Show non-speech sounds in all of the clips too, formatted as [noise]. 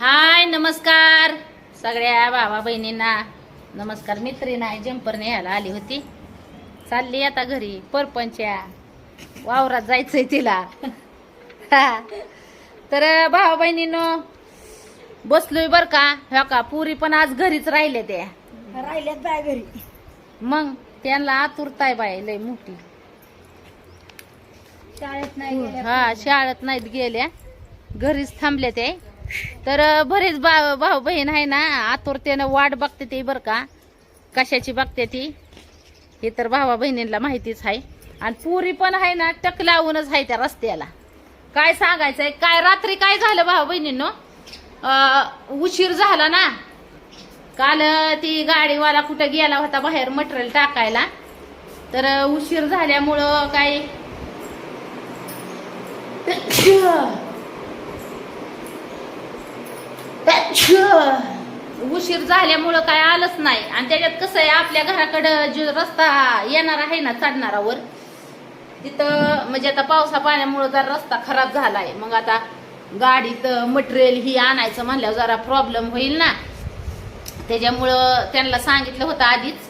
हाय नमस्कार. सगळ्या भावा बहिणींना नमस्कार. मैत्रीण जंपर न्यायला आली होती. चालली आता घरी परपंच्या. वावरात जायचंय तिला. हा. तर भावा बहिणीनं बसलोय बर का? ह्या का? पुरी पण आज घरीच राहिले त्या. राहिल्यात बाय घरी. मग त्यांना आतुरताय बाय लय मोठी. शाळेत नाही गेल्या. हा शाळेत नाहीत गेल्या. घरीच थांबले ते तर बरेच बा भाऊ बहीण आहे ना आतुरतेनं वाट बघते ती बरं का. कशाची बघते ती? हे तर भावा बहिणींना माहितीच आहे. आणि पुरी पण आहे ना टक लावूनच आहे त्या रस्त्याला. काय सांगायचंय? काय रात्री काय झालं भाऊ बहिणींनो उशीर झाला ना. काल ती गाडीवाला कुठं गेला होता बाहेर मटेरियल टाकायला. तर उशीर झाल्यामुळं काय? उशीर झाल्यामुळं काय आलंच नाही. आणि त्याच्यात कसं आहे आपल्या घराकडं जो रस्ता येणार आहे ना चढणारावर तिथं म्हणजे आता पावसा पाण्यामुळं जरा रस्ता खराब झालाय. मग आता गाडीत मटेरियल ही आणायचं म्हणल्यावर जरा प्रॉब्लेम होईल ना. त्याच्यामुळं त्यांना सांगितलं होतं आधीच.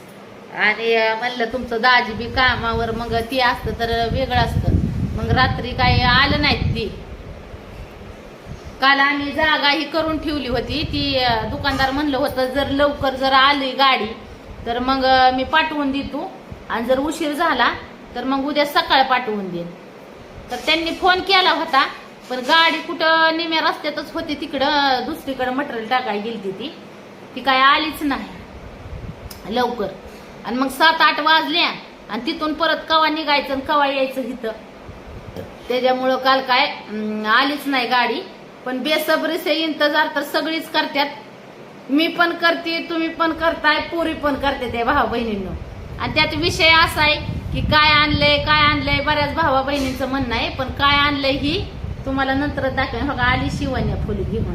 आणि म्हणलं तुमचं दाजी बी कामावर मग ती असतं तर वेगळं असतं. मग रात्री काय आलं नाहीत ती. काल आम्ही जागा ही करून ठेवली होती. ती दुकानदार म्हणलं होतं जर लवकर जर आली गाडी तर मग मी पाठवून देतो. आणि जर उशीर झाला तर मग उद्या सकाळ पाठवून देईन. तर त्यांनी फोन केला होता पण गाडी कुठं निम्या रस्त्यातच होती तिकडं दुसरीकडं मटेरियल टाकायला गेली ती. ती काय आलीच नाही. लवकर. आणि मग सात आठ वाजल्या आणि तिथून परत कवा निघायचं आणि कवा यायचं इथं. त्याच्यामुळं काल काय आलीच नाही गाडी. पण बेसबरीचे इंतजार तर सगळीच करतात. मी पण करते तुम्ही पण करताय पोरी पण करते ते भाऊ बहिणींनो. आणि त्यात विषय असा आहे की काय आणलंय काय आणलंय बऱ्याच भावा बहिणींचं म्हणणं आहे पण काय आणलंय ही तुम्हाला नंतर दाखवेन. हो बघा आली शिवण्या फुलं घेऊन.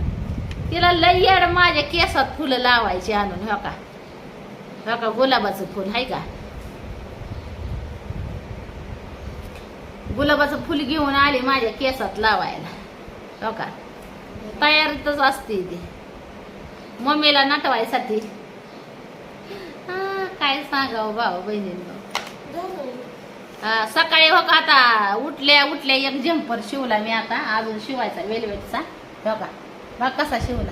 तिला लय येड माझ्या केसात फुलं लावायची आणून हो का? हो का गुलाबाचं फुल आहे का? गुलाबाचं फुल घेऊन आली माझ्या केसात लावायला. हो का? तयारीतच असते ती. मम्मीला नटवायसाठी. हा, काय सांगावं भाऊ बहिणींनो? सकाळी हो का आता उठल्या उठल्या एक जम्पर शिवला मी आता. अजून शिवायचा वेलवेटचा. हो का? बघ कसा शिवला.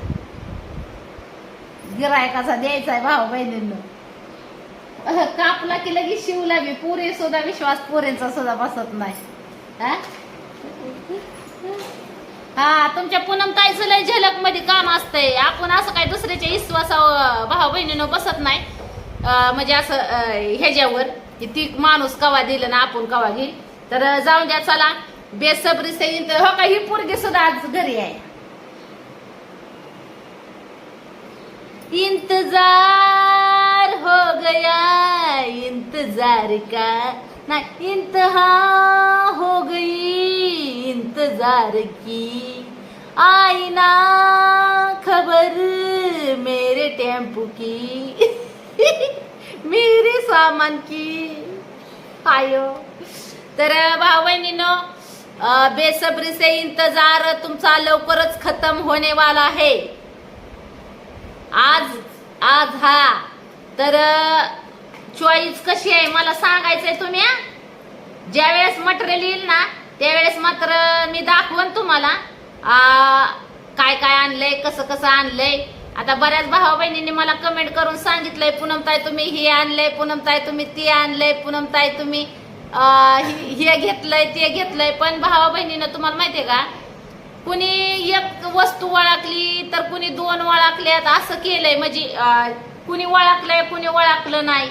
गिरायकाचा द्यायचा आहे भाऊ बहिणींनो. कापला की लगेच शिवला मी. पुरे सुद्धा विश्वास पुरेचा सुद्धा बसत नाही. हा? तुमच्या पूनम ताईचं लय झलकमध्ये काम असतंय. आपण असं काय दुसऱ्याच्या विश्वासावर भाऊ बहिणीनं बसत नाही. म्हणजे असं ह्याच्यावर की ती माणूस कवा दिलं ना आपण कवा घेईल. तर जाऊन द्या चला. बेसबरी से तर हो का ही पोरगी सुद्धा आज घरी आहे. इंतजार हो गया इंतजार का? नहीं इंतहा हो गई. इंतजार की आई ना खबर मेरे टेम्पू की मेरे सामान की। आयो। तर भाऊ बहिणीनो बेसब्री से इंतजार तुमचा लवकरच खतम होने वाला है आज आज हा. तर चॉईस कशी आहे मला सांगायचंय तुम्ही हा? ज्यावेळेस मटेरियल येईल ना त्यावेळेस मात्र मी दाखवन तुम्हाला काय काय आणलंय कसं कसं आणलंय. आता बऱ्याच भावा बहिणींनी मला कमेंट करून सांगितलंय पूनमताई तुम्ही हे आणलंय पूनमताई तुम्ही ते आणलंय पूनमताई तुम्ही हे घेतलंय ते घेतलंय. पण भावा बहिणीनं तुम्हाला माहितीये का कुणी एक वस्तू वळखली तर कुणी दोन वळखल्यात असं केलंय. म्हणजे कुणी वळखलंय कुणी वळखलं नाही.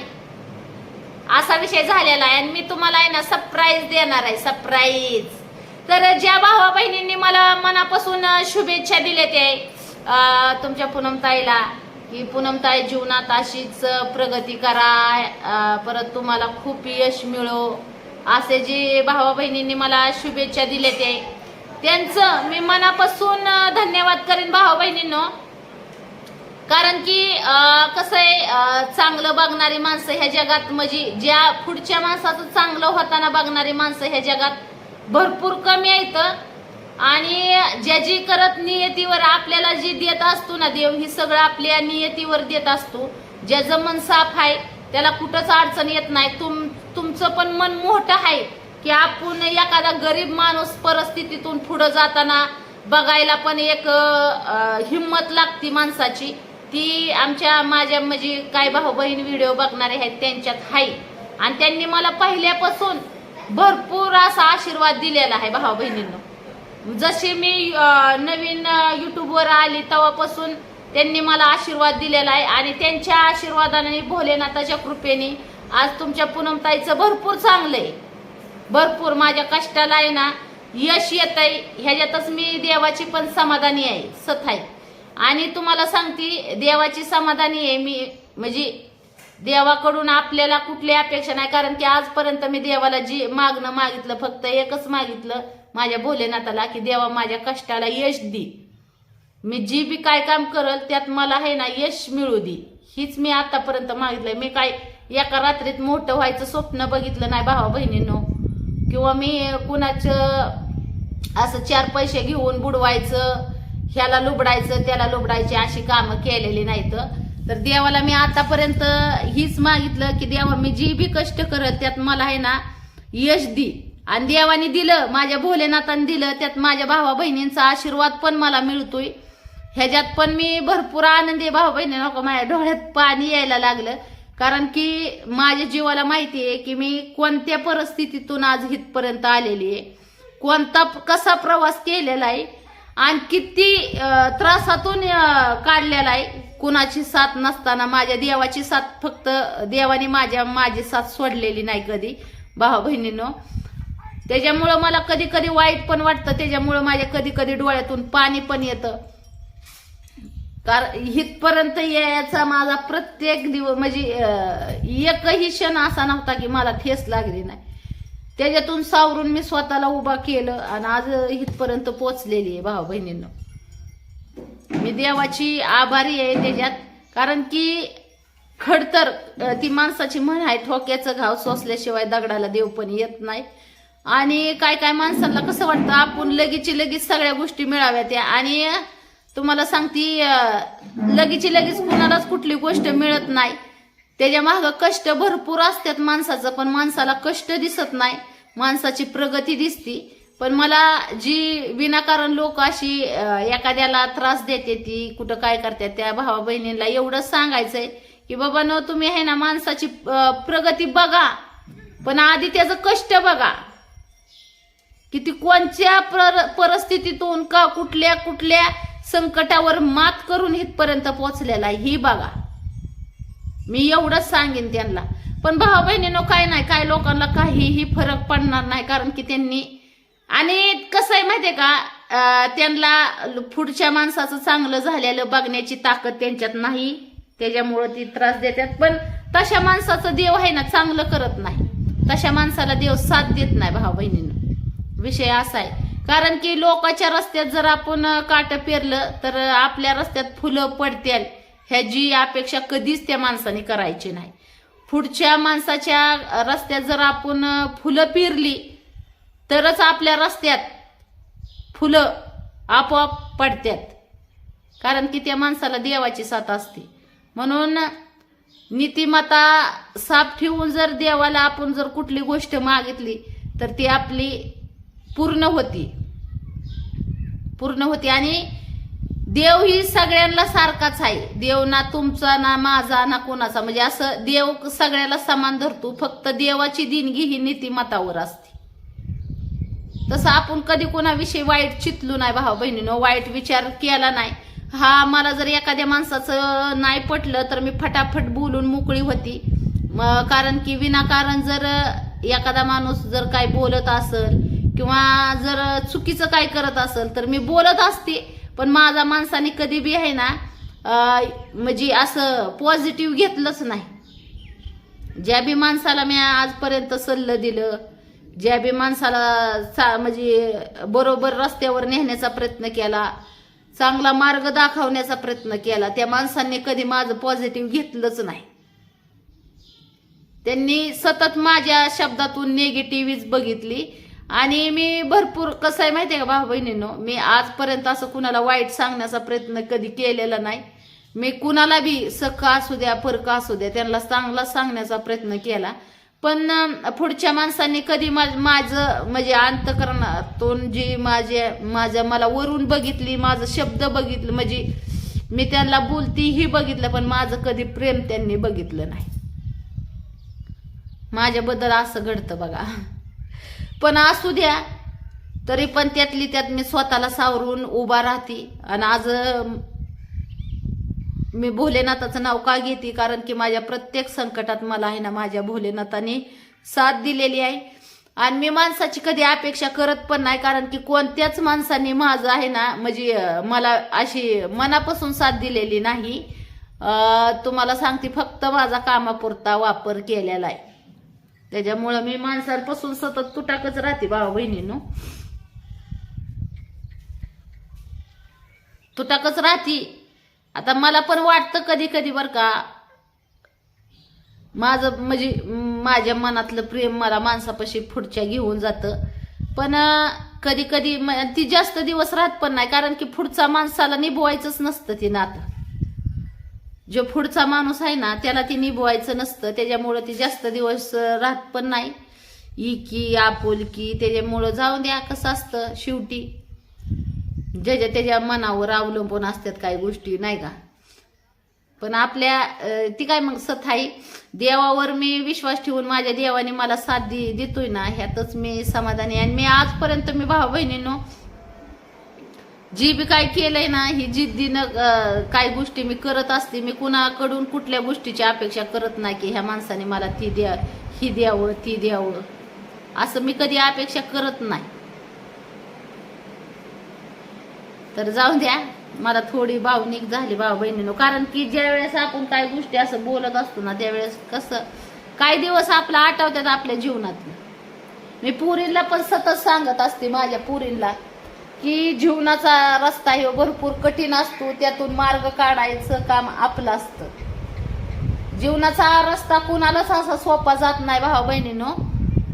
असा विषय झालेला आहे. आणि मी तुम्हाला आहे ना सरप्राईज देणार आहे. सरप्राईज तर ज्या भावा बहिणींनी मला मनापासून शुभेच्छा दिल्या ते तुमच्या पूनमताईला की पूनमताई जीवनात अशीच प्रगती करा. परत तुम्हाला खूप यश मिळो. असे जे भावा बहिणींनी मला शुभेच्छा दिल्या ते त्यांचं मी मनापासून धन्यवाद करेन भावा बहिणींनो. कारण की कसं आहे चांगलं बघणारी माणसं ह्या जगात म्हणजे ज्या पुढच्या माणसाचं चांगलं होताना बघणारी माणसं ह्या जगात भरपूर कमी आहेत. आणि ज्या जी करत नियतीवर आपल्याला जी देत असतो ना देव ही सगळं आपल्या नियतीवर देत असतो. ज्याचं मन साफ आहे त्याला कुठंच अडचण येत नाही. तुम तुमचं पण मन मोठं आहे की आपण एखादा गरीब माणूस परिस्थितीतून पुढं जाताना बघायला पण एक हिंमत लागती माणसाची. ती आमच्या माझ्या म्हणजे काय भाऊ बहीण व्हिडिओ बघणारे आहेत त्यांच्यात आहे आणि त्यांनी मला पहिल्यापासून भरपूर असा आशीर्वाद दिलेला आहे भाऊ बहिणींना. जशी मी नवीन युट्यूबवर आली तेव्हापासून त्यांनी मला आशीर्वाद दिलेला आहे. आणि त्यांच्या आशीर्वादाने भोलेनाथाच्या कृपेने आज तुमच्या पूनमताईचं भरपूर चांगलं आहे. भरपूर माझ्या कष्टाला आहे ना यश येत आहे ह्याच्यातच मी देवाची पण समाधानी आहे सत आहे. आणि तुम्हाला सांगते देवाची समाधानी आहे मी. म्हणजे देवाकडून आपल्याला कुठली अपेक्षा नाही कारण की आजपर्यंत मी देवाला जी मागणं मागितलं फक्त एकच मागितलं माझ्या भोलेनाथाला की देवा माझ्या कष्टाला यश दे. मी जी बी काय काम करल त्यात मला आहे ना यश मिळू दे. हीच मी आतापर्यंत मागितलंय. मी काय एका रात्रीत मोठं व्हायचं स्वप्न बघितलं नाही भावा बहिणींनो. किंवा मी कुणाचं असं चार पैसे घेऊन बुडवायचं ह्याला लुबडायचं त्याला लुबडायची अशी कामं केलेली नाहीत. तर देवाला मी आतापर्यंत हीच मागितलं की देवा मी जी बी कष्ट करत त्यात मला आहे ना यश दी. आणि देवाने दिलं माझ्या भोलेनाथाने दिलं त्यात माझ्या भावा बहिणींचा आशीर्वाद पण मला मिळतोय. ह्याच्यात पण मी भरपूर आनंदी आहे. भाऊ बहिणी नको माझ्या डोळ्यात पाणी यायला लागलं. कारण की माझ्या जीवाला माहिती आहे की मी कोणत्या परिस्थितीतून आज इथपर्यंत आलेली आहे. कोणता कसा प्रवास केलेला आहे. आणि किती त्रासातून काढलेला आहे. कुणाची साथ नसताना माझ्या देवाची साथ फक्त देवाने माझ्या माझी साथ सोडलेली नाही कधी भाऊ बहिणीनं त्याच्यामुळं मला कधी कधी वाईट पण वाटतं त्याच्यामुळं माझ्या कधी कधी डोळ्यातून पाणी पण येतं. कारण इथपर्यंत यायचा माझा प्रत्येक दिवस म्हणजे एकही क्षण असा नव्हता की मला ठेस लागली नाही. त्याच्यातून सावरून मी स्वतःला उभा केलं आणि आज इथपर्यंत पोचलेली आहे भाऊ बहिणींना. मी देवाची आभारी आहे त्याच्यात. कारण की खडतर ती माणसाची म्हण आहे ठोक्याचं घाव सोसल्याशिवाय दगडाला देव पण येत नाही. आणि काय काय माणसांना कसं वाटतं आपण लगेची लगेच सगळ्या गोष्टी मिळाव्या त्या. आणि तुम्हाला सांगती लगेची लगेच कुणालाच कुठली गोष्ट मिळत नाही. त्याच्या मागं कष्ट भरपूर असतात माणसाचं पण माणसाला कष्ट दिसत नाही. माणसाची प्रगती दिसती. पण मला जी विनाकारण लोक अशी एखाद्याला त्रास देते ती कुठं काय करतात त्या भावा बहिणींना एवढंच सांगायचंय की बाबा न तुम्ही आहे ना माणसाची प्रगती बघा. पण आधी त्याचं कष्ट बघा. की ती कोणत्या परिस्थितीतून का कुठल्या कुठल्या संकटावर मात करून इथपर्यंत पोहोचलेला आहे ही बघा. मी एवढंच सांगेन त्यांना. पण भाऊ बहिणीनो काय नाही काय लोकांना काहीही फरक पडणार नाही कारण की त्यांनी आणि कसं आहे माहितीये का त्यांना पुढच्या माणसाचं चांगलं झालेलं बघण्याची ताकद त्यांच्यात नाही त्याच्यामुळं ती त्रास देतात. पण तशा माणसाचं देव आहे ना चांगलं करत नाही. तशा माणसाला देव साथ देत नाही भाऊ बहिणीनं विषय असा आहे. कारण की लोकांच्या रस्त्यात जर आपण काट पेरलं तर आपल्या रस्त्यात फुलं पडतील ह्याची अपेक्षा कधीच त्या माणसाने करायची नाही. पुढच्या माणसाच्या रस्त्यात जर आपण फुलं पिरली तरच आपल्या रस्त्यात फुलं आपोआप पडतात. कारण की त्या माणसाला देवाची साथ असते. म्हणून नीतिमत्ता साफ ठेवून जर देवाला आपण जर कुठली गोष्ट मागितली तर ती आपली पूर्ण होती. पूर्ण होती आणि देव ही सगळ्यांना सारखाच आहे. देव ना तुमचा ना माझा ना कोणाचा. म्हणजे असं देव सगळ्याला समान धरतो. फक्त देवाची देणगी ही नीतिमतावर असते. तसं आपण कधी कोणाविषयी वाईट चितलो नाही भाऊ बहिणीनं. वाईट विचार केला नाही. हा मला जर एखाद्या माणसाचं नाही पटलं तर मी फटाफट बोलून मोकळी होती. कारण की विनाकारण जर एखादा माणूस जर काय बोलत असेल किंवा जर चुकीचं काय करत असेल तर मी बोलत असते. पण माझा माणसाने कधी बी आहे ना म्हणजे असं पॉझिटिव्ह घेतलंच नाही. ज्या बी माणसाला मी आजपर्यंत सल्लं दिलं ज्या बी माणसाला चा म्हणजे बरोबर रस्त्यावर नेण्याचा प्रयत्न केला चांगला मार्ग दाखवण्याचा प्रयत्न केला त्या माणसांनी कधी माझं पॉझिटिव्ह घेतलंच नाही. त्यांनी सतत माझ्या शब्दातून निगेटिव्हच बघितली. आणि मी भरपूर कसं आहे माहिती आहे का भाऊ बहिणीनो मी आजपर्यंत असं कुणाला वाईट सांगण्याचा प्रयत्न कधी केलेला नाही. मी कुणाला बी सख असू द्या फरक असू द्या त्यांना चांगला सांगण्याचा प्रयत्न केला. पण पुढच्या माणसांनी कधी माझं म्हणजे अंतकरणातून जी माझ्या माझ्या मला वरून बघितली माझं शब्द बघितलं म्हणजे मी त्यांना बोलती ही बघितलं पण माझं कधी प्रेम त्यांनी बघितलं नाही. माझ्याबद्दल असं घडतं बघा. पण असू द्या तरी पण त्यातली त्यात मी स्वतःला सावरून उभा राहते. आणि आज मी भोलेनाथाचं नाव का घेते? कारण की माझ्या प्रत्येक संकटात मला आहे ना माझ्या भोलेनाथाने साथ दिलेली आहे. आणि मी माणसाची कधी अपेक्षा करत पण नाही कारण की कोणत्याच माणसाने माझं आहे ना म्हणजे मला अशी मनापासून साथ दिलेली नाही. तुम्हाला सांगते फक्त माझा कामापुरता वापर केलेला आहे. त्याच्यामुळं मी माणसांपासून सतत तुटाकच राहते भावा बहिणीनो. तुटाकच राहते. आता मला पण वाटतं कधी कधी बरं का माझं म्हणजे माझ्या मनातलं प्रेम मला माणसापाशी पुढच्या घेऊन जातं. पण कधी कधी ती जास्त दिवस राहत पण नाही कारण की पुढचा माणसाला निभवायचंच नसतं ती नातं जो पुढचा माणूस आहे ना त्याला ती निभवायचं नसतं. त्याच्यामुळं ती जास्त दिवस राहत पण नाही. इकी आपुलकी त्याच्यामुळं जाऊन द्या कसं असतं शेवटी. ज्याच्या त्याच्या मनावर अवलंबून असतात काही गोष्टी नाही का? पण आपल्या ती काय मग सथाई देवावर मी विश्वास ठेवून माझ्या देवाने मला साथ दे देतोय ना ह्यातच मी समाधानी आहे. आणि मी आजपर्यंत मी भाऊ बहिणीनो जी बी काय केलंय ना ही जिद्दीनं काय गोष्टी मी करत असते मी कुणाकडून कुठल्या गोष्टीची अपेक्षा करत नाही की ह्या माणसाने मला ती द्या ही द्यावं ती द्यावं. असं मी कधी अपेक्षा करत नाही. तर जाऊ द्या मला थोडी भावनिक झाली भाऊ बहिणीनो. कारण की ज्या वेळेस आपण काही गोष्टी असं बोलत असतो ना त्यावेळेस कसं काही दिवस आपला आठवतात आपल्या जीवनात मी पुरीला पण सतत सांगत असते माझ्या पुरीला की जीवनाचा रस्ता हे भरपूर कठीण असतो त्यातून मार्ग काढायचं काम आपलं असतं. जीवनाचा रस्ता कुणालाच असा सोपा जात नाही भाऊ बहिणीनो.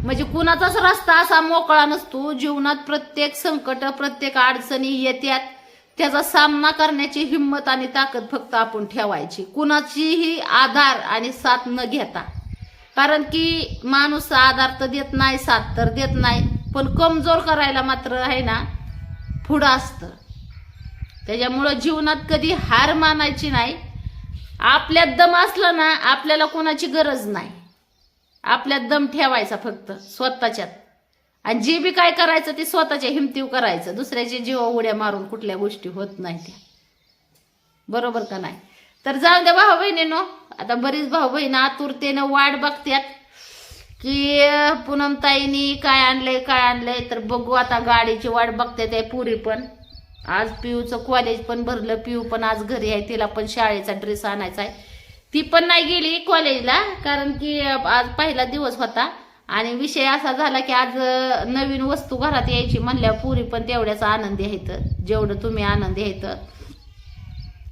म्हणजे कुणाचाच रस्ता असा मोकळा नसतो जीवनात प्रत्येक संकट प्रत्येक अडचणी येत्यात. त्याचा सामना करण्याची हिंमत आणि ताकद फक्त आपण ठेवायची. कुणाचीही आधार आणि साथ न घेता. कारण की माणूस आधार तर देत नाही साथ तर देत नाही. पण कमजोर करायला मात्र आहे ना पुढं असतं. त्याच्यामुळं जीवनात कधी हार मानायची नाही. आपल्यात दम असला ना आपल्याला कोणाची गरज नाही. आपल्यात दम ठेवायचा फक्त स्वतःच्यात. आणि जे बी काय करायचं ते स्वतःच्या हिमतीव करायचं. दुसऱ्याच्या जीवा उड्या मारून कुठल्या गोष्टी होत नाही त्या. बरोबर का नाही? तर जाऊ द्या भाऊ बहिणीनो आता बरीच भाऊ बहीण आतुरतेनं वाट बघत्यात. की पूनमताईनी काय आणलंय काय आणलंय तर बघू आता गाडीची वाट बघते ते पुरी पण. आज पिऊचं कॉलेज पण भरलं पिऊ पण आज घरी आहे तिला पण शाळेचा ड्रेस आणायचा आहे. ती पण नाही गेली कॉलेजला कारण की आज पहिला दिवस होता. आणि विषय असा झाला की आज नवीन वस्तू घरात यायची म्हणल्यावर पुरी पण तेवढ्याच आनंदी आहेत. जेवढं तुम्ही आनंदी आहेत.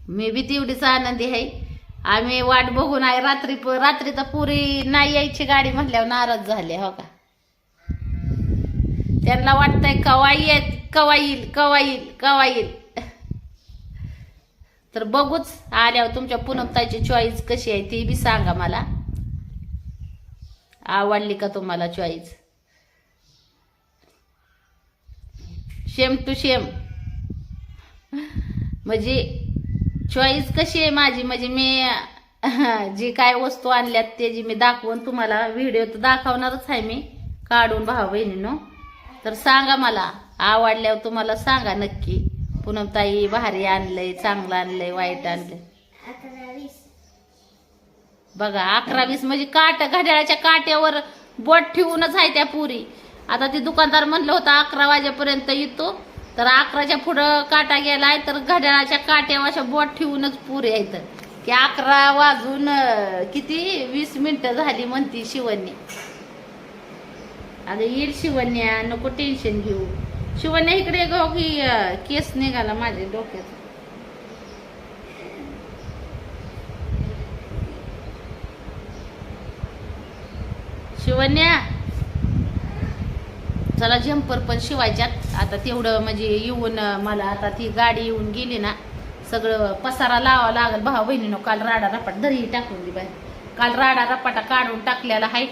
मी बी तेवढीच आनंदी आहे. आम्ही वाट बघून आहे रात्री प- रात्री तर पुरी नाही यायची गाडी म्हटल्यावर नाराज झाले हो का? त्यांना वाटतंय कवा येत कवा येईल कवा येईल कवा येईल. तर बघूच आल्यावर तुमच्या पुनमताईची चॉईस कशी आहे ती बी सांगा मला. आवडली का तुम्हाला चॉईस शेम टू शेम म्हणजे चॉईस कशी आहे माझी? म्हणजे मी [laughs] जी काय वस्तू आणल्यात ते जी मी दाखवून तुम्हाला व्हिडिओ तर दाखवणारच आहे मी काढून भाऊ बहिणीनो. तर सांगा मला आवडल्यावर तुम्हाला सांगा नक्की. पूनम ताई भारी आणलंय चांगलं आणलंय वाईट आणलंय. बघा अकरा वीस म्हणजे काट घड्याळाच्या काट्यावर बोट ठेवूनच आहे त्या पुरी. आता ते दुकानदार म्हणलं होतं अकरा वाजेपर्यंत येतो. तर अकराच्या पुढं काटा गेलाय तर घड्याळाच्या काट्यावर अशा बोट ठेवूनच पूर आहेत. की अकरा वाजून किती? वीस मिनिटं झाली म्हणती शिवण्य. आता येईल शिवण्या नको टेन्शन घेऊ. शिवण्या इकडे गो हो की केस निघाला माझ्या डोक्यात. शिवन्या चला जम्पर पण शिवायच्यात. आता तेवढं म्हणजे येऊन मला आता ती गाडी येऊन गेली ना सगळं पसारा लावा लागल. भाऊ बहिणीनं काल राडा रपाट दरीही टाकून दे बाहेर काल राडा रपाटा काढून टाकलेला आहे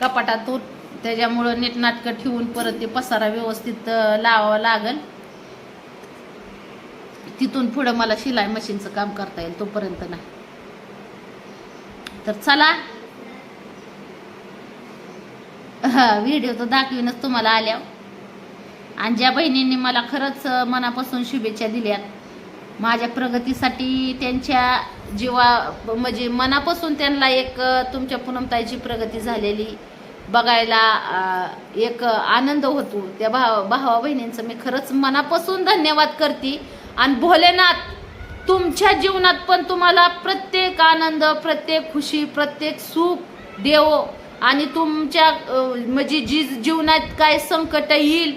कपाटातून. त्याच्यामुळं नीटनाटकं ठेवून परत ते पसारा व्यवस्थित लावावा लागल. तिथून पुढं मला शिलाई मशीनचं काम करता येईल तोपर्यंत नाही. तर चला व्हिडिओ तर दाखवीनच तुम्हाला आल्या आणि ज्या बहिणींनी मला खरंच मनापासून शुभेच्छा दिल्यात माझ्या प्रगतीसाठी त्यांच्या जीवा म्हणजे मनापासून त्यांना एक तुमच्या पुनमताईची प्रगती झालेली बघायला एक आनंद होतो. त्या भाव भावा बहिणींचं मी खरंच मनापासून धन्यवाद करते. आणि भोलेनाथ तुमच्या जीवनात पण तुम्हाला प्रत्येक आनंद प्रत्येक खुशी प्रत्येक सुख देव. आणि तुमच्या म्हणजे जी जीवनात काय संकट येईल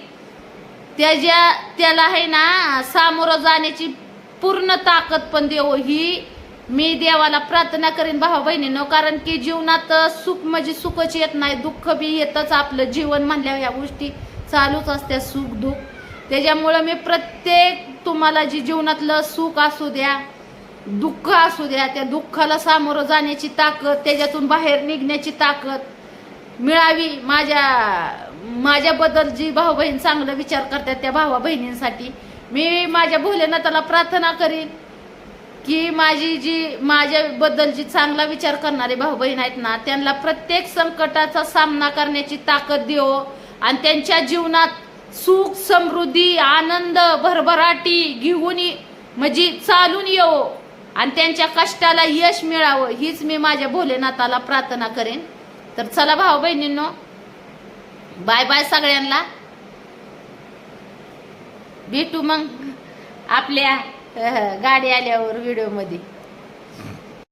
त्याच्या त्याला आहे ना सामोरं जाण्याची पूर्ण ताकद पण देव ही मी देवाला प्रार्थना करेन भावा बहिणीनं कारण की जीवनात सुख म्हणजे सुखच येत नाही दुःख बी येतच आपलं जीवन म्हणल्यावर ह्या गोष्टी चालूच असत्या सुख दुःख. त्याच्यामुळं मी प्रत्येक तुम्हाला जी जीवनातलं सुख असू द्या दुःख असू द्या त्या दुःखाला सामोरं जाण्याची ताकद त्याच्यातून बाहेर निघण्याची ताकद मिळावी माझ्या माझ्याबद्दल जी भाऊ बहीण चांगलं विचार करतात त्या भावा बहिणींसाठी मी माझ्या भोलेनाथाला प्रार्थना करीन की माझी जी माझ्याबद्दल जी चांगला विचार करणारे भाऊ बहीण आहेत ना त्यांना प्रत्येक संकटाचा सामना करण्याची ताकद देव आणि त्यांच्या जीवनात सुख समृद्धी आनंद भरभराटी घेऊन म्हणजे चालून येवो आणि त्यांच्या कष्टाला यश मिळावं हीच मी माझ्या भोलेनाथाला प्रार्थना करेन. तर चला भाऊ बहिणींनो. बाय बाय सगळ्यांना. भेटू मग आपल्या गाडी आल्यावर व्हिडिओमध्ये